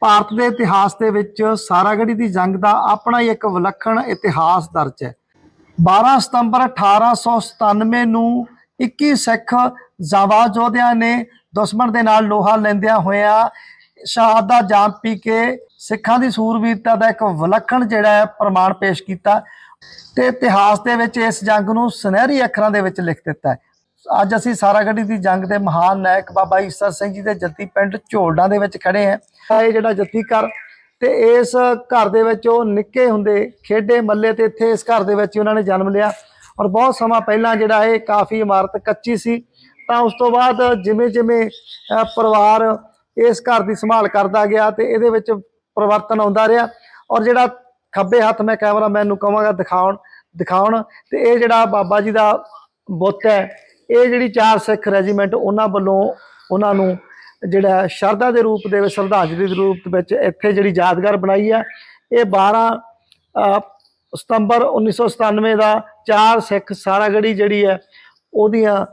ਭਾਰਤ ਦੇ ਇਤਿਹਾਸ ਦੇ ਵਿੱਚ ਸਾਰਾਗੜੀ ਦੀ ਜੰਗ ਦਾ ਆਪਣਾ ਹੀ ਇੱਕ ਵਿਲੱਖਣ ਇਤਿਹਾਸ ਦਰਜ ਹੈ। 12 ਸਤੰਬਰ 1897 ਨੂੰ 21 ਸਿੱਖ ਜਾਵਾ ਯੋਧਿਆਂ ਨੇ ਦੁਸ਼ਮਣ ਦੇ ਨਾਲ ਲੋਹਾ ਲੈਂਦਿਆਂ ਹੋਇਆਂ ਸ਼ਹਾਦਤ ਦਾ ਜਾਮ ਪੀ ਕੇ ਸਿੱਖਾਂ ਦੀ ਸੂਰਬੀਰਤਾ ਦਾ ਇੱਕ ਵਿਲੱਖਣ ਜਿਹੜਾ ਹੈ ਪ੍ਰਮਾਣ ਪੇਸ਼ ਕੀਤਾ ਤੇ ਇਤਿਹਾਸ ਦੇ ਵਿੱਚ ਇਸ ਜੰਗ ਨੂੰ ਸੁਨਹਿਰੀ ਅੱਖਰਾਂ ਦੇ ਵਿੱਚ ਲਿਖ ਦਿੱਤਾ ਹੈ। ਅੱਜ ਅਸੀਂ ਸਾਰਾਗੜੀ ਦੀ ਜੰਗ ਦੇ ਮਹਾਨ ਨਾਇਕ ਬਾਬਾ ਈਸਰ ਸਿੰਘ ਜੀ ਦੇ ਜੱਦੀ ਪਿੰਡ ਝੋਲਡਾਂ ਦੇ ਵਿੱਚ ਖੜੇ ਹਾਂ। ਇਹ ਜਿਹੜਾ ਜੱਤੀ ਘਰ। ਤੇ ਇਸ ਘਰ ਦੇ ਵਿੱਚ ਉਹ ਨਿੱਕੇ ਹੁੰਦੇ ਖੇਡੇ ਮੱਲੇ ਤੇ ਇੱਥੇ ਇਸ ਘਰ ਦੇ ਵਿੱਚ ਹੀ ਉਹਨਾਂ ਨੇ ਜਨਮ ਲਿਆ। ਔਰ ਬਹੁਤ ਸਮਾਂ ਪਹਿਲਾਂ ਜਿਹੜਾ ਇਹ ਕਾਫੀ ਇਮਾਰਤ ਕੱਚੀ ਸੀ। ਤਾਂ ਉਸ ਤੋਂ ਬਾਅਦ ਜਿਵੇਂ ਜਿਵੇਂ ਪਰਿਵਾਰ ਇਸ ਘਰ ਦੀ ਸੰਭਾਲ ਕਰਦਾ ਗਿਆ ਤੇ ਇਹਦੇ ਵਿੱਚ ਪਰਿਵਰਤਨ ਆਉਂਦਾ ਰਿਹਾ। ਔਰ ਜਿਹੜਾ ਖੱਬੇ ਹੱਥ ਮੈਂ ਕੈਮਰਾਮੈਨ ਨੂੰ ਕਹਾਂਗਾ ਦਿਖਾਉਣ ਦਿਖਾਉਣ। ਤੇ ਇਹ ਜਿਹੜਾ ਬਾਬਾ ਜੀ ਦਾ ਬੁੱਤ ਹੈ, ਇਹ ਜਿਹੜੀ ਚਾਰ ਸਿੱਖ ਰੈਜੀਮੈਂਟ ਉਹਨਾਂ ਵੱਲੋਂ ਉਹਨਾਂ ਨੂੰ ਜਿਹੜਾ ਸ਼ਰਧਾ ਦੇ ਰੂਪ ਦੇ ਵਿੱਚ ਸ਼ਰਧਾਂਜਲੀ ਦੇ ਰੂਪ ਵਿੱਚ ਇੱਥੇ ਜਿਹੜੀ ਯਾਦਗਾਰ ਬਣਾਈ ਹੈ ਇਹ 12 ਅਹ, ਸਤੰਬਰ 1997 ਦਾ ਚਾਰ ਸਿੱਖ ਸਾਰਾਗੜੀ ਜਿਹੜੀ ਹੈ ਉਹਦੀਆਂ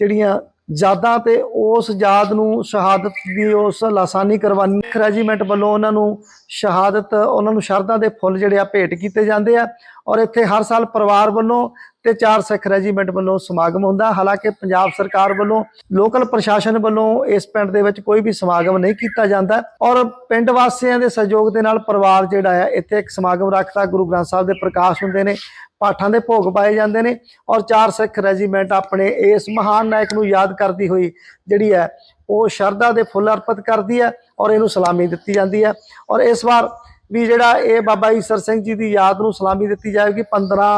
ਜਿਹੜੀਆਂ ਯਾਦਾਂ ਤੇ ਉਸ ਯਾਦ ਨੂੰ ਸ਼ਹਾਦਤ ਦੀ ਉਸ ਲਾਸਾਨੀ ਕੁਰਬਾਨੀ ਰੈਜੀਮੈਂਟ ਵੱਲੋਂ ਉਹਨਾਂ ਨੂੰ ਸ਼ਹਾਦਤ ਉਹਨਾਂ ਨੂੰ ਸ਼ਰਧਾ ਦੇ ਫੁੱਲ ਜਿਹੜੇ ਆ ਭੇਟ ਕੀਤੇ ਜਾਂਦੇ ਆ ਔਰ ਇੱਥੇ ਹਰ ਸਾਲ ਪਰਿਵਾਰ ਵੱਲੋਂ ਤੇ ਚਾਰ ਸਿੱਖ ਰੈਜੀਮੈਂਟ ਵੱਲੋਂ ਸਮਾਗਮ ਹੁੰਦਾ। ਹਾਲਾਂਕਿ ਪੰਜਾਬ ਸਰਕਾਰ ਵੱਲੋਂ ਲੋਕਲ ਪ੍ਰਸ਼ਾਸਨ ਵੱਲੋਂ ਇਸ ਪਿੰਡ ਦੇ ਵਿੱਚ ਕੋਈ ਵੀ ਸਮਾਗਮ ਨਹੀਂ ਕੀਤਾ ਜਾਂਦਾ ਔਰ ਪਿੰਡ ਵਾਸੀਆਂ ਦੇ ਸਹਿਯੋਗ ਦੇ ਨਾਲ ਪਰਿਵਾਰ ਜਿਹੜਾ ਹੈ ਇੱਥੇ ਇੱਕ ਸਮਾਗਮ ਰੱਖਦਾ। ਗੁਰੂ ਗ੍ਰੰਥ ਸਾਹਿਬ ਦੇ ਪ੍ਰਕਾਸ਼ ਹੁੰਦੇ ਨੇ, ਪਾਠਾਂ ਦੇ ਭੋਗ ਪਾਏ ਜਾਂਦੇ ਨੇ ਔਰ ਚਾਰ ਸਿੱਖ ਰੈਜੀਮੈਂਟ ਆਪਣੇ ਇਸ ਮਹਾਨ ਨਾਇਕ ਨੂੰ ਯਾਦ ਕਰਦੀ ਹੋਈ ਜਿਹੜੀ ਹੈ ਉਹ ਸ਼ਰਧਾ ਦੇ ਫੁੱਲ ਅਰਪਿਤ ਕਰਦੀ ਹੈ ਔਰ ਇਹਨੂੰ ਸਲਾਮੀ ਦਿੱਤੀ ਜਾਂਦੀ ਹੈ ਔਰ ਇਸ ਵਾਰ ਵੀ ਜਿਹੜਾ ਇਹ ਬਾਬਾ ਈਸਰ ਸਿੰਘ ਜੀ ਦੀ ਯਾਦ ਨੂੰ ਸਲਾਮੀ ਦਿੱਤੀ ਜਾਏਗੀ। 15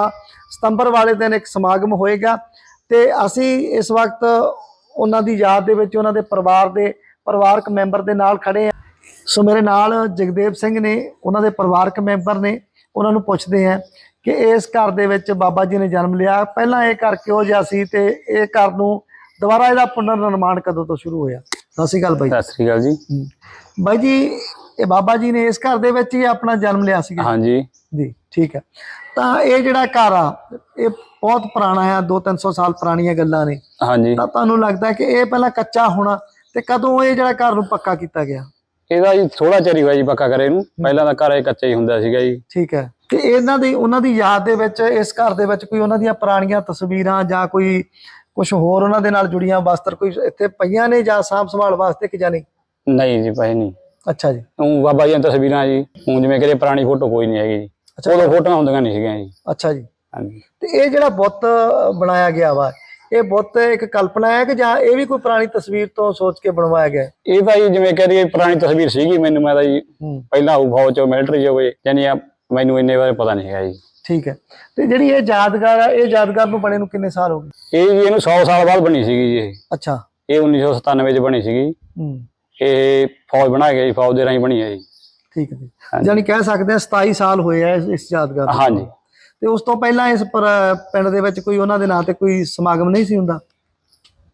ਸਤੰਬਰ ਵਾਲੇ ਦਿਨ ਇੱਕ ਸਮਾਗਮ ਹੋਏਗਾ ਤੇ ਅਸੀਂ ਇਸ ਵਕਤ ਉਹਨਾਂ ਦੀ ਯਾਦ ਦੇ ਵਿੱਚ ਉਹਨਾਂ ਦੇ ਪਰਿਵਾਰ ਦੇ ਪਰਿਵਾਰਕ ਮੈਂਬਰ ਦੇ ਨਾਲ ਖੜੇ ਆ ਸੋ ਮੇਰੇ ਨਾਲ ਜਗਦੇਵ ਸਿੰਘ ਨੇ ਉਹਨਾਂ ਦੇ ਪਰਿਵਾਰਕ ਮੈਂਬਰ ਨੇ ਉਹਨਾਂ ਨੂੰ ਪੁੱਛਦੇ ਆ ਕਿ ਇਸ ਘਰ ਦੇ ਵਿੱਚ ਬਾਬਾ ਜੀ ਨੇ ਜਨਮ ਲਿਆ। ਪਹਿਲਾਂ ਇਹ ਘਰ ਕਿਹੋ ਜਿਹਾ ਸੀ ਤੇ ਇਹ ਘਰ ਨੂੰ ਦੁਬਾਰਾ ਇਹਦਾ ਪੁਨਰ ਨਿਰਮਾਣ ਕਦੋਂ ਤੋਂ ਸ਼ੁਰੂ ਹੋਇਆ? ਸਤਿ ਸ਼੍ਰੀ ਅਕਾਲ ਬਾਈ ਸਤਿ ਸ੍ਰੀ ਅਕਾਲ ਜੀ। ਬਾਈ ਜੀ ਇਹ ਬਾਬਾ ਜੀ ਨੇ ਇਸ ਘਰ ਦੇ ਵਿੱਚ ਹੀ ਆਪਣਾ ਜਨਮ ਲਿਆ ਸੀਗਾ ਹਾਂਜੀ। ਜੀ ਠੀਕ ਹੈ। ਤਾਂ ਇਹ ਜਿਹੜਾ ਘਰ ਆ ਇਹ ਬਹੁਤ ਪੁਰਾਣਾ ਆ 2-300 ਸਾਲ ਪੁਰਾਣੀਆਂ ਗੱਲਾਂ ਨੇ। ਹਾਂਜੀ। ਤਾਂ ਤੁਹਾਨੂੰ ਲੱਗਦਾ ਕਿ ਇਹ ਪਹਿਲਾਂ ਕੱਚਾ ਹੋਣਾ ਤੇ ਕਦੋਂ ਇਹ ਜਿਹੜਾ ਘਰ ਨੂੰ ਪੱਕਾ ਕੀਤਾ ਗਿਆ? ਇਹਦਾ ਜੀ ਥੋੜਾ ਚਿਰ ਹੀ ਹੋਇਆ ਜੀ ਪੱਕਾ ਕਰੇ ਨੂੰ। ਪਹਿਲਾਂ ਤਾਂ ਘਰ ਇਹ ਕੱਚਾ ਹੀ ਹੁੰਦਾ ਸੀਗਾ ਜੀ। ਠੀਕ ਹੈ। ਤੇ ਇਹਨਾਂ ਦੀ ਉਹਨਾਂ ਦੀ ਯਾਦ ਦੇ ਵਿੱਚ ਇਸ ਘਰ ਦੇ ਵਿੱਚ ਕੋਈ ਉਹਨਾਂ ਦੀਆਂ ਪੁਰਾਣੀਆਂ ਤਸਵੀਰਾਂ ਜਾਂ ਕੋਈ ਕੁਝ ਹੋਰ ਉਹਨਾਂ ਦੇ ਨਾਲ ਜੁੜੀਆਂ ਵਸਤਰ ਕੋਈ ਇੱਥੇ ਪਈਆਂ ਨੇ ਜਾਂ ਸਾਂਭ ਸੰਭਾਲ ਵਾਸਤੇ ਕਿ ਜਾਂ ਨਹੀਂ? ਨਹੀਂ ਜੀ ਭਾਈ ਨਹੀਂ। ਅੱਛਾ ਜੀ। ਉਹ ਬਾਬਾ ਜੀ ਦੀਆਂ ਤਸਵੀਰਾਂ ਜੀ ਹੁਣ ਜਿਵੇਂ ਕਿਤੇ ਪੁਰਾਣੀ ਫੋਟੋ ਕੋਈ ਨਹੀਂ ਹੈਗੀ ਜੀ। ਉਦੋਂ ਫੋਟੋਆਂ ਹੁੰਦੀਆਂ ਨਹੀਂ ਸੀਗੀਆਂ ਜੀ। ਅੱਛਾ ਜੀ। ਹਾਂਜੀ। ਤੇ ਇਹ ਜਿਹੜਾ ਬੁੱਤ ਬਣਾਇਆ ਗਿਆ ਵਾ ਇਹ ਬੁੱਤ ਇੱਕ ਕਲਪਨਾ ਹੈ ਕਿ ਜਾਂ ਇਹ ਵੀ ਕੋਈ ਪੁਰਾਣੀ ਤਸਵੀਰ ਤੋਂ ਸੋਚ ਕੇ ਬਣਵਾਇਆ ਗਿਆ ਹੈ? ਇਹ ਤਾਂ ਜੀ ਜਿਵੇਂ ਕਹਿ ਦਈਏ ਪੁਰਾਣੀ ਤਸਵੀਰ ਸੀਗੀ ਮੈਨੂੰ ਮੈਂ ਤਾਂ ਜੀ ਹੂੰ। ਪਹਿਲਾਂ ਉਹ ਫੌਜ ਚੋਂ ਮਿਲਟਰੀ ਹੋਵੇ ਯਾਨੀ ਆ ਮੈਨੂੰ ਇੰਨੇ ਬਾਰੇ ਪਤਾ ਨਹੀਂ ਹੈਗਾ ਜੀ। ਠੀਕ ਹੈ। ਤੇ ਜਿਹੜੀ ਇਹ ਯਾਦਗਾਰ ਆ ਇਹ ਯਾਦਗਾਰ ਨੂੰ ਬਣੇ ਨੂੰ ਕਿੰਨੇ ਸਾਲ ਹੋ ਗਏ? ਇਹ ਜੀ ਇਹਨੂੰ 100 ਸਾਲ ਬਾਅਦ ਬਣੀ ਸੀਗੀ ਜੀ ਇਹ। ਅੱਛਾ। ਇਹ 1997 ਚ ਬਣੀ ਸੀਗੀ। ਹੂੰ। ਇਹ ਫੌਜ ਬਣਾ ਕੇ ਜੀ ਫੌਜ ਦੇ ਰਾਹੀਂ ਬਣੀ ਹੈ ਜੀ। ਠੀਕ ਹੈ ਹਾਂਜੀ। ਜਾਨੀ ਕਹਿ ਸਕਦੇ ਆ 27 ਸਾਲ ਹੋਏ ਆ ਇਸ- ਇਸ ਯਾਦਗਾਰ ਨੂੰ। ਹਾਂਜੀ। ਤੇ ਉਸ ਤੋਂ ਪਹਿਲਾਂ ਇਸ ਪਰ- ਪਿੰਡ ਦੇ ਵਿੱਚ ਕੋਈ ਉਹਨਾਂ ਦੇ ਨਾਂ ਤੇ ਕੋਈ ਸਮਾਗਮ ਨਹੀਂ ਸੀ ਹੁੰਦਾ?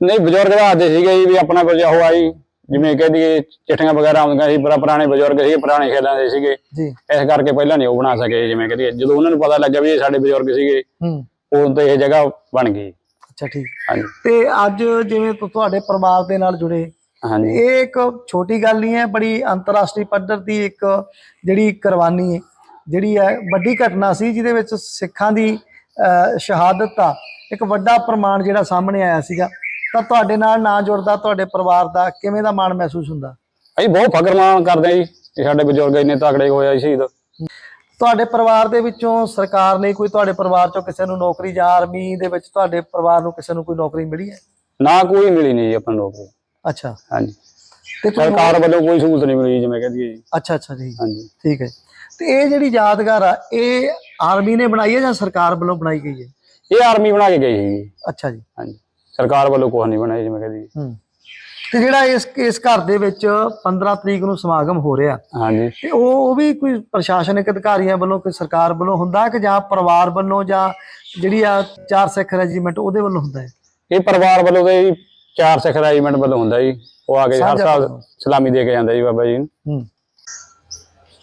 ਨਹੀਂ ਬਜ਼ੁਰਗ ਦੱਸਦੇ ਸੀਗੇ ਜੀ ਵੀ ਆਪਣਾ ਕੁਝ ਉਹ ਆਈ ਜਿਵੇਂ ਕਹਿ ਦਈਏ ਚਿੱਠੀਆਂ ਵਗੈਰਾ ਆਉਂਦੀਆਂ ਸੀ ਪਰ ਪੁਰਾਣੇ ਬਜ਼ੁਰਗ ਸੀਗੇ ਪੁਰਾਣੇ ਖੇਡਾਂ ਦੇ ਸੀਗੇ। ਜੀ। ਇਸ ਕਰਕੇ ਪਹਿਲਾਂ ਨਹੀਂ ਉਹ ਬਣਾ ਸਕੇ ਜਿਵੇਂ ਕਹਦੇ ਜਦੋਂ ਉਹਨਾਂ ਨੂੰ ਪਤਾ ਲੱਗਾ ਵੀ ਇਹ ਸਾਡੇ ਬਜ਼ੁਰਗ ਸੀਗੇ ਹੂੰ। ਉਦੋਂ ਤੋਂ ਇਹ ਜਗ੍ਹਾ ਬਣ ਗਈ। ਅੱਛਾ ਠੀਕ। ਹਾਂਜੀ। ਤੇ ਅੱਜ ਜਿਵੇਂ ਤੁ- ਤੁਹਾਡੇ ਪਰਿਵਾਰ ਦੇ ਨਾਲ ਜੁੜੇ ਹਾਂਜੀ। ਇਹ ਇੱਕ ਛੋਟੀ ਗੱਲ ਨਹੀਂ ਹੈ ਬੜੀ ਅੰਤਰਰਾਸ਼ਟਰੀ ਪੱਧਰ ਦੀ ਇੱਕ ਜਿਹੜੀ ਕੁਰਬਾਨੀ ਹੈ। ਜਿਹੜੀ ਹੈ ਵੱਡੀ ਘਟਨਾ ਸੀ ਜਿਹਦੇ ਵਿੱਚ ਸਿੱਖਾਂ ਦੀ ਸ਼ਹਾਦਤ ਦਾ ਇੱਕ ਵੱਡਾ ਪ੍ਰਮਾਣ ਜਿਹੜਾ ਸਾਹਮਣੇ ਆਇਆ ਸੀਗਾ। ਤਾਂ ਤੁਹਾਡੇ ਨਾਲ ਨਾ ਜੁੜਦਾ ਤੁਹਾਡੇ ਪਰਿਵਾਰ ਦਾ ਕਿਵੇਂ ਦਾ ਮਾਣ ਮਹਿਸੂਸ ਹੁੰਦਾ? ਅਸੀਂ ਬਹੁਤ ਫਕਰਮਾਨ ਕਰਦੇ ਹਾਂ ਜੀ ਸਾਡੇ ਬਜ਼ੁਰਗ ਇੰਨੇ ਤਕੜੇ ਹੋਏ ਆ ਸ਼ਹੀਦ। ਤੁਹਾਡੇ ਪਰਿਵਾਰ ਦੇ ਵਿੱਚੋਂ ਸਰਕਾਰ ਨੇ ਕੋਈ ਤੁਹਾਡੇ ਪਰਿਵਾਰ ਚੋਂ ਕਿਸੇ ਨੂੰ ਨੌਕਰੀ ਜਾਂ ਆਰਮੀ ਦੇ ਵਿੱਚ ਤੁਹਾਡੇ ਪਰਿਵਾਰ ਨੂੰ ਕਿਸੇ ਨੂੰ ਕੋਈ ਨੌਕਰੀ ਮਿਲੀ ਹੈ? ਨਾ ਕੋਈ ਮਿਲੀ ਨਹੀਂ ਜੀ ਆਪਾਂ ਨੌਕਰੀ। ਅੱਛਾ। ਹਾਂਜੀ। ਤੇ ਸਰਕਾਰ ਵੱਲੋਂ ਕੋਈ ਸਹੂਲਤ ਨਹੀਂ ਮਿਲੀ ਜਿਵੇਂ ਕਹਦੀ ਜੀ। ਅੱਛਾ ਅੱਛਾ ਜੀ। ਹਾਂਜੀ। ਠੀਕ ਹੈ। ਤੇ ਇਹ ਜਿਹੜੀ ਯਾਦਗਾਰ ਆ ਇਹ ਆਰਮੀ ਨੇ ਬਣਾਈ ਹੈ ਜਾਂ ਸਰਕਾਰ ਵੱਲੋਂ ਬਣਾਈ ਗਈ ਹੈ? ਇਹ ਆਰਮੀ ਬਣਾ ਕੇ ਗਈ ਸੀ ਜੀ। ਅੱਛਾ ਜੀ। ਹਾਂਜੀ। ਸਰਕਾਰ ਵੱਲੋਂ ਕੁਝ ਨਹੀਂ ਬਣਾਇਆ ਜਿਵੇਂ ਕਹਦੀ ਹੂੰ। ਤੇ ਜਿਹੜਾ ਇਸ ਇਸ ਘਰ ਦੇ ਵਿੱਚ 15 ਤਰੀਕ ਨੂੰ ਸਮਾਗਮ ਹੋ ਰਿਹਾ। ਹਾਂਜੀ। ਤੇ ਉਹ ਉਹ ਵੀ ਕੋਈ ਪ੍ਰਸ਼ਾਸਨਿਕ ਅਧਿਕਾਰੀਆਂ ਵੱਲੋਂ ਕੋਈ ਸਰਕਾਰ ਵੱਲੋਂ ਹੁੰਦਾ ਕਿ ਜਾਂ ਪਰਿਵਾਰ ਵੱਲੋਂ ਜਾਂ ਜਿਹੜੀ ਆ ਚਾਰ ਸਿੱਖ ਰੈਜੀਮੈਂਟ ਉਹਦੇ ਵੱਲੋਂ ਹੁੰਦਾ ਹੈ? ਇਹ ਪਰਿਵਾਰ ਵੱਲੋਂ ਤੇ ਜੀ ਚਾਰ ਸਿੱਖ ਰੈਜੀਮੈਂਟ ਵੱਲੋਂ ਹੁੰਦਾ ਜੀ। ਉਹ ਆ ਕੇ ਹਰ ਸਾਲ। ਸਲਾਮੀ ਦੇ ਕੇ ਜਾਂਦਾ ਜੀ ਬਾਬਾ ਜੀ ਨੂੰ। ਹੂੰ।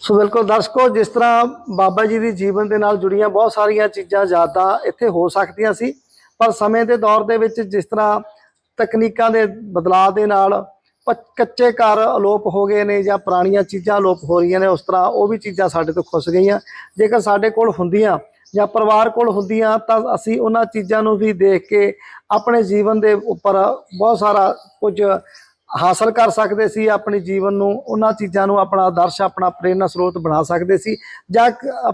ਸੋ ਬਿਲਕੁਲ ਦਰਸ਼ਕੋ ਜਿਸ ਤਰ੍ਹਾਂ ਬਾਬਾ ਜੀ ਦੀ ਜੀਵਨ ਦੇ ਨਾਲ ਜੁੜੀਆਂ ਬਹੁਤ ਸਾਰੀਆਂ ਚੀਜ਼ਾਂ ਜ਼ਿਆਦਾ ਇੱਥੇ ਹੋ ਸਕਦੀਆਂ ਸੀ। ਪਰ ਸਮੇਂ ਦੇ ਦੌਰ ਦੇ ਵਿੱਚ ਜਿਸ ਤਰ੍ਹਾਂ ਤਕਨੀਕਾਂ ਦੇ ਬਦਲਾਅ ਦੇ ਨਾਲ ਕੱਚੇ ਘਰ ਅਲੋਪ ਹੋ ਗਏ ਨੇ ਜਾਂ ਪੁਰਾਣੀਆਂ ਚੀਜ਼ਾਂ ਅਲੋਪ ਹੋ ਰਹੀਆਂ ਨੇ ਉਸ ਤਰ੍ਹਾਂ ਉਹ ਵੀ ਚੀਜ਼ਾਂ ਸਾਡੇ ਤੋਂ ਖੁੱਸ ਗਈਆਂ। ਜੇਕਰ ਸਾਡੇ ਕੋਲ ਹੁੰਦੀਆਂ ਜਾਂ ਪਰਿਵਾਰ ਕੋਲ ਹੁੰਦੀਆਂ ਤਾਂ ਅਸੀਂ ਉਹਨਾਂ ਚੀਜ਼ਾਂ ਨੂੰ ਵੀ ਦੇਖ ਕੇ ਆਪਣੇ ਜੀਵਨ ਦੇ ਉੱਪਰ ਬਹੁਤ ਸਾਰਾ ਕੁਝ ਹਾਸਲ ਕਰ ਸਕਦੇ ਸੀ, ਆਪਣੀ ਜੀਵਨ ਨੂੰ, ਉਹਨਾਂ ਚੀਜ਼ਾਂ ਨੂੰ ਆਪਣਾ ਆਦਰਸ਼, ਆਪਣਾ ਪ੍ਰੇਰਨਾ ਸਰੋਤ ਬਣਾ ਸਕਦੇ ਸੀ ਜਾਂ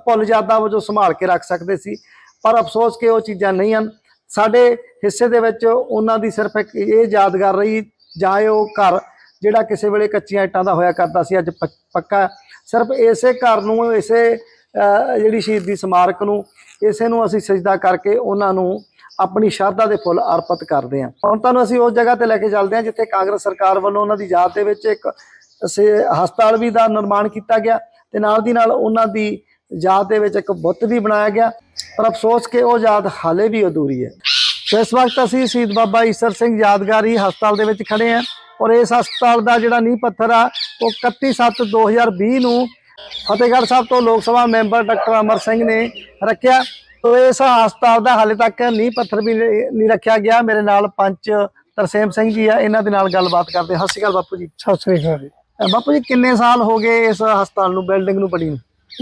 ਭੁੱਲ ਯਾਦਾਂ ਵਜੋਂ ਸੰਭਾਲ ਕੇ ਰੱਖ ਸਕਦੇ ਸੀ। ਪਰ ਅਫਸੋਸ ਕਿ ਉਹ ਚੀਜ਼ਾਂ ਨਹੀਂ ਹਨ। ਸਾਡੇ ਹਿੱਸੇ ਦੇ ਵਿੱਚ ਉਹਨਾਂ ਦੀ ਸਿਰਫ ਇੱਕ ਇਹ ਯਾਦਗਾਰ ਰਹੀ, ਜਾਂ ਇਹ ਉਹ ਘਰ ਜਿਹੜਾ ਕਿਸੇ ਵੇਲੇ ਕੱਚੀਆਂ ਇੱਟਾਂ ਦਾ ਹੋਇਆ ਕਰਦਾ ਸੀ, ਅੱਜ ਪੱਕਾ ਸਿਰਫ ਇਸੇ ਘਰ ਨੂੰ, ਇਸੇ ਜਿਹੜੀ ਸ਼ਹੀਦੀ ਸਮਾਰਕ ਨੂੰ ਇਸੇ ਨੂੰ ਅਸੀਂ ਸਜਦਾ ਕਰਕੇ ਉਹਨਾਂ ਨੂੰ ਆਪਣੀ ਸ਼ਰਧਾ ਦੇ ਫੁੱਲ ਅਰਪਿਤ ਕਰਦੇ ਹਾਂ। ਹੁਣ ਤੁਹਾਨੂੰ ਅਸੀਂ ਉਸ ਜਗ੍ਹਾ ਤੇ ਲੈ ਕੇ ਚੱਲਦੇ ਹਾਂ ਜਿੱਥੇ ਕਾਂਗਰਸ ਸਰਕਾਰ ਵੱਲੋਂ ਉਹਨਾਂ ਦੀ ਯਾਦ ਦੇ ਵਿੱਚ ਇੱਕ ਸੇ ਹਸਪਤਾਲ ਵੀ ਦਾ ਨਿਰਮਾਣ ਕੀਤਾ ਗਿਆ ਤੇ ਨਾਲ ਦੀ ਨਾਲ ਉਹਨਾਂ ਦੀ ਯਾਦ ਦੇ ਵਿੱਚ ਇੱਕ ਬੁੱਤ ਵੀ ਬਣਾਇਆ ਗਿਆ। ਪਰ ਅਫਸੋਸ ਕਿ ਉਹ ਯਾਦ ਹਾਲੇ ਵੀ ਅਧੂਰੀ ਹੈ। ਇਸ ਵਕਤ ਅਸੀਂ ਸ਼ਹੀਦ ਬਾਬਾ ਈਸਰ ਸਿੰਘ ਯਾਦਗਾਰੀ ਹਸਪਤਾਲ ਦੇ ਵਿੱਚ ਖੜੇ ਹਾਂ ਔਰ ਇਸ ਹਸਪਤਾਲ ਦਾ ਜਿਹੜਾ ਨੀਂਹ ਪੱਥਰ ਆ, ਉਹ 31/7/2020 ਨੂੰ ਫਤਿਹਗੜ੍ਹ ਸਾਹਿਬ ਤੋਂ ਲੋਕ ਸਭਾ ਮੈਂਬਰ ਡਾਕਟਰ ਅਮਰ ਸਿੰਘ ਨੇ ਰੱਖਿਆ। ਤੋ ਇਸ ਹਸਪਤਾਲ ਦਾ ਹਾਲੇ ਤੱਕ ਨੀਂਹ ਪੱਥਰ ਵੀ ਨਹੀਂ ਰੱਖਿਆ ਗਿਆ। ਮੇਰੇ ਨਾਲ ਪੰਚ ਤਰਸੇਮ ਸਿੰਘ ਜੀ ਆ ਇਹਨਾਂ ਦੇ ਨਾਲ ਗੱਲਬਾਤ ਕਰਦੇ। ਸਤਿ ਸ਼੍ਰੀ ਅਕਾਲ ਬਾਪੂ ਜੀ। ਸਤਿ ਸ੍ਰੀ ਅਕਾਲ ਬਾਪੂ ਜੀ ਕਿੰਨੇ ਸਾਲ ਹੋ ਗਏ ਇਸ ਹਸਪਤਾਲ ਨੂੰ ਬਿਲਡਿੰਗ ਨੂੰ ਬਣੀ ਨੂੰ?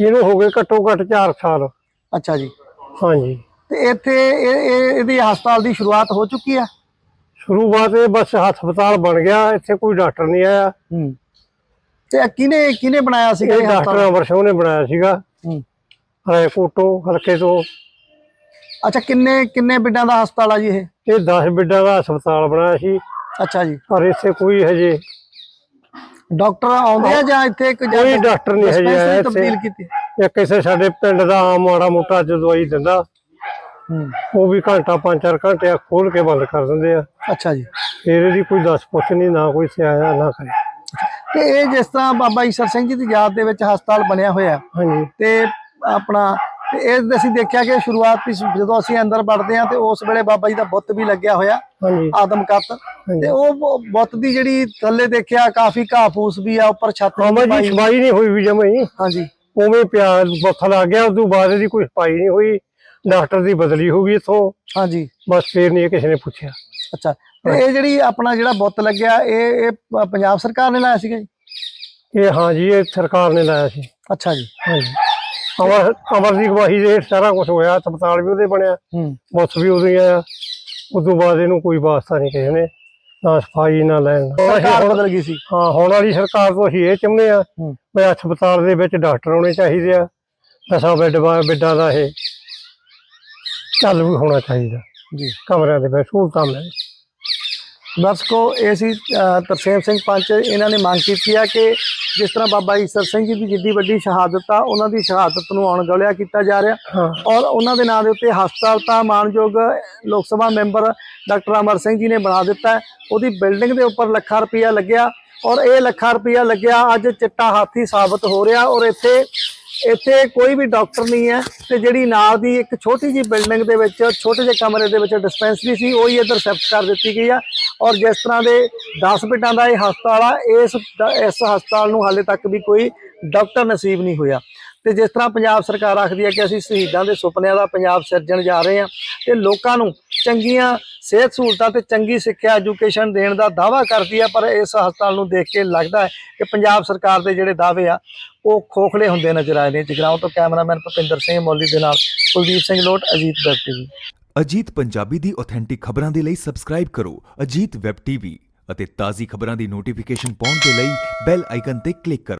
ਇਹਨੂੰ ਹੋ ਗਏ ਘੱਟੋ ਘੱਟ 4 ਸਾਲ। ਅੱਛਾ ਜੀ। ਹਾਂਜੀ। ਤੇ ਇੱਥੇ ਇਹ- ਇਹਦੀ ਹਸਪਤਾਲ ਦੀ ਸ਼ੁਰੂਆਤ ਹੋ ਚੁੱਕੀ ਆ? ਸ਼ੁਰੂਆਤ ਇਹ ਬਸ ਹਸਪਤਾਲ ਬਣ ਗਿਆ। ਇੱਥੇ ਕੋਈ ਡਾਕਟਰ ਨਹੀਂ ਆਇਆ। ਹੂੰ। ਤੇ ਇਹ ਕਿਹਨੇ ਕਿਹਨੇ ਬਣਾਇਆ ਸੀਗਾ ਇਹ ਇਹ ਡਾਕਟਰ ਹਸਪਤਾਲ? ਅਮਰ ਸਿੰਘ ਨੇ ਬਣਾਇਆ ਸੀਗਾ। ਹੂੰ। ਰਾਏਕੋਟੋਂ ਹਲਕੇ ਤੋਂ। ਅੱਛਾ ਕਿੰਨੇ ਕਿੰਨੇ ਬੈੱਡਾਂ ਦਾ ਹਸਪਤਾਲ ਆ ਜੀ ਇਹ? ਇਹ 10 ਬੈੱਡਾਂ ਦਾ ਹਸਪਤਾਲ ਬਣਾਇਆ ਸੀ। ਅੱਛਾ ਜੀ। ਪਰ ਇੱਥੇ ਕੋਈ ਹਜੇ ਡਾਕਟਰ ਆਉਂਦੇ ਆ ਜਾਂ ਇੱਥੇ ਇੱਕ ਜਾਂ ਕੋਈ ਡਾਕਟਰ ਨਹੀਂ ਹਜੇ dispensary ਆਇਆ ਤਬਦੀਲ ਇੱਥੇ। ਕੀਤੀ? ਇੱਕ ਕਿਸੇ ਸਾਡੇ ਪਿੰਡ ਦਾ ਆਮ ਮਾੜਾ ਮੋਟਾ ਜੋ ਦਵਾਈ ਦਿੰਦਾ ਹੂੰ। ਉਹ ਵੀ ਘੰਟਾ ਪੰਜ ਚਾਰ ਘੰਟੇ ਖੋਲ ਕੇ ਬੰਦ ਕਰ ਦਿੰਦੇ ਆ। ਅੱਛਾ ਜੀ। ਫਿਰ ਇਹਦੀ ਕੋਈ ਦੱਸ ਪੁੱਛ ਨਹੀਂ ਨਾ ਕੋਈ ਸਿਆਇਆ ਨਾ ਕਰੇ। ਤੇ ਇਹ ਜਿਸ ਤਰ੍ਹਾਂ ਬਾਬਾ ਈਸਰ ਸਿੰਘ ਜੀ ਦੀ ਯਾਦ ਦੇ ਵਿੱਚ ਹਸਪਤਾਲ ਬਣਿਆ ਹੋਇਆ ਹਾਂਜੀ। ਤੇ ਆਪਣਾ ਤੇ ਇਹ ਅਸੀਂ ਦੇਖਿਆ ਕਿ ਸ਼ੁਰੂਆਤ ਵਿੱਚ ਜਦੋਂ ਅਸੀਂ ਅੰਦਰ ਵੜਦੇ ਹਾਂ ਤੇ ਉਸ ਵੇਲੇ ਬਾਬਾ ਜੀ ਦਾ ਬੁੱਤ ਵੀ ਲੱਗਿਆ ਹੋਇਆ ਹਾਂਜੀ। ਆਦਮ ਕੱਤ ਤੇ ਉਹ ਬੁੱਤ ਦੀ ਜਿਹੜੀ ਥੱਲੇ ਦੇਖਿਆ ਕਾਫੀ ਘਾਹ ਫੂਸ ਵੀ ਆ ਉੱਪਰ ਛੱਤ ਵੀ ਜੀ ਸਫ਼ਾਈ ਨਹੀਂ ਹੋਈ ਵੀ ਜਮਈ ਹਾਂਜੀ। ਉਵੇਂ ਪਿਆ ਬੱਥ ਲੱਗ ਗਿਆ ਉਦੋਂ ਬਾਅਦ ਇਹਦੀ ਕੋਈ ਸਫ਼ਾਈ ਨਹੀਂ ਹੋਈ। ਡਾਕਟਰ ਦੀ ਬਦਲੀ ਹੋ ਗਈ ਇਥੋਂ। ਹਾਂਜੀ। ਬਸ ਫੇਰ ਨਹੀਂ ਕਿਸੇ ਨੇ ਪੁੱਛਿਆ। ਅੱਛਾ। ਤੇ ਇਹ ਜਿਹੜੀ ਆਪਣਾ ਜਿਹੜਾ ਬੁੱਤ ਲੱਗਿਆ ਇਹ ਇਹ ਪੰਜਾਬ ਸਰਕਾਰ ਨੇ ਲਾਇਆ ਸੀਗਾ ਜੀ? ਇਹ ਹਾਂ ਜੀ ਇਹ ਸਰਕਾਰ ਨੇ ਲਾਇਆ ਸੀ। ਅੱਛਾ ਜੀ। ਹਾਂਜੀ। ਅਮਰ ਅਮਰ ਦੀ ਗਵਾਹੀ ਦੇ ਸਾਰਾ ਕੁਝ ਹੋਇਆ ਹਸਪਤਾਲ ਵੀ ਉਹਦੇ ਬਣਿਆ ਬੁੱਤ ਵੀ ਹੀ ਆਇਆ ਉਦੋਂ ਬਾਅਦ ਇਹਨੂੰ ਕੋਈ ਵਾਸਤਾ ਨਹੀਂ ਕਿਸੇ ਨੇ ਨਾ ਸਫ਼ਾਈ ਨਾ ਲੈਣ। ਸਰਕਾਰ ਬਦਲ ਗਈ ਸੀ। ਹਾਂ ਹੁਣ ਵਾਲੀ ਸਰਕਾਰ ਤੋਂ ਅਸੀਂ ਇਹ ਚਾਹੁੰਦੇ ਆ। ਵੀ ਹਸਪਤਾਲ ਦੇ ਵਿੱਚ ਡਾਕਟਰ ਹੋਣੇ ਚਾਹੀਦੇ ਆ ਦਸਾਂ ਬੈੱਡ ਬੈੱਡਾਂ ਦਾ ਇਹ ਚੱਲ ਵੀ ਹੋਣਾ ਚਾਹੀਦਾ। ਜੀ। ਕਮਰਿਆਂ ਦੇ ਵਿੱਚ ਸਹੂਲਤਾਂ ਮਿਲੇ ਦਰਸ਼ਕੋ ਇਹ ਸੀ ਤਰਸੇਮ ਸਿੰਘ ਪੰਚ ਇਹਨਾਂ ਨੇ ਮੰਗ ਕੀਤੀ ਆ ਕਿ ਜਿਸ ਤਰ੍ਹਾਂ ਬਾਬਾ ਈਸਰ ਸਿੰਘ ਜੀ ਦੀ ਜਿੱਡੀ ਵੱਡੀ ਸ਼ਹਾਦਤ ਆ ਉਹਨਾਂ ਦੀ ਸ਼ਹਾਦਤ ਨੂੰ ਅਣਗੌਲਿਆ ਕੀਤਾ ਜਾ ਰਿਹਾ ਔਰ ਉਹਨਾਂ ਦੇ ਨਾਂ ਦੇ ਉੱਤੇ ਹਸਪਤਾਲ ਤਾਂ ਮਾਨਯੋਗ ਲੋਕ ਸਭਾ ਮੈਂਬਰ ਡਾਕਟਰ ਅਮਰ ਸਿੰਘ ਜੀ ਨੇ ਬਣਾ ਦਿੱਤਾ। ਉਹਦੀ ਬਿਲਡਿੰਗ ਦੇ ਉੱਪਰ ਲੱਖਾਂ ਰੁਪਇਆ ਲੱਗਿਆ ਔਰ ਇਹ ਲੱਖਾਂ ਰੁਪਇਆ ਲੱਗਿਆ ਅੱਜ ਚਿੱਟਾ ਹਾਥੀ ਸਾਬਤ ਹੋ ਰਿਹਾ ਔਰ ਇੱਥੇ ਇੱਥੇ ਕੋਈ ਵੀ ਡਾਕਟਰ ਨਹੀਂ ਹੈ ਤੇ ਜਿਹੜੀ ਨਾਲ ਦੀ ਇੱਕ ਛੋਟੀ ਜੀ ਬਿਲਡਿੰਗ ਦੇ ਵਿੱਚ, ਛੋਟੇ ਜਿਹੇ ਕਮਰੇ ਦੇ ਵਿੱਚ ਡਿਸਪੈਂਸਰੀ ਸੀ, ਉਹ ਹੀ ਇੱਧਰ ਸ਼ਿਫਟ ਕਰ ਦਿੱਤੀ ਗਈ ਆ। ਔਰ ਜਿਸ ਤਰ੍ਹਾਂ ਦੇ 10 ਬੈੱਡਾਂ ਦਾ ਇਹ ਹਸਪਤਾਲ ਆ, ਇਸ ਇਸ ਹਸਪਤਾਲ ਨੂੰ ਹਾਲੇ ਤੱਕ ਵੀ ਕੋਈ ਡਾਕਟਰ ਨਸੀਬ ਨਹੀਂ ਹੋਇਆ। ਤੇ ਜਿਸ ਤਰ੍ਹਾਂ ਪੰਜਾਬ ਸਰਕਾਰ ਆਖਦੀ ਹੈ ਕਿ ਅਸੀਂ ਸ਼ਹੀਦਾਂ ਦੇ ਸੁਪਨਿਆਂ ਦਾ ਪੰਜਾਬ ਸਿਰਜਣ ਜਾ ਰਹੇ ਹਾਂ ਤੇ ਲੋਕਾਂ ਨੂੰ ਚੰਗੀਆਂ ਸਿਹਤ ਸਹੂਲਤਾਂ ਤੇ ਚੰਗੀ ਸਿੱਖਿਆ ਐਜੂਕੇਸ਼ਨ ਦੇਣ ਦਾ ਦਾਅਵਾ ਕਰਦੀ ਹੈ ਪਰ ਇਸ ਹਸਪਤਾਲ ਨੂੰ ਦੇਖ ਕੇ ਲੱਗਦਾ ਹੈ ਕਿ ਪੰਜਾਬ ਸਰਕਾਰ ਦੇ ਜਿਹੜੇ ਦਾਅਵੇ ਆ, ਉਹ ਖੋਖਲੇ ਹੁੰਦੇ ਨਜ਼ਰ ਆਏ ਨੇ। ਜਗਰਾਉਂ ਤੋਂ ਕੈਮਰਾਮੈਨ ਭੁਪਿੰਦਰ ਸਿੰਘ ਮੌਲੀ ਦੇ ਨਾਲ ਕੁਲਦੀਪ ਸਿੰਘ ਲੋਟ, ਅਜੀਤ ਵੈਬ ਟੀਵੀ ਅਜੀਤ ਪੰਜਾਬੀ ਦੀ ਆਥੈਂਟਿਕ ਖਬਰਾਂ ਦੇ ਲਈ ਸਬਸਕ੍ਰਾਈਬ ਕਰੋ, ਅਜੀਤ ਵੈਬ ਟੀਵੀ ਅਤੇ ਤਾਜ਼ੀ ਖਬਰਾਂ ਦੀ ਨੋਟੀਫਿਕੇਸ਼ਨ ਪਾਉਣ ਦੇ ਲਈ ਬੈਲ ਆਈਕਨ ਤੇ ਕਲਿੱਕ ਕਰੋ।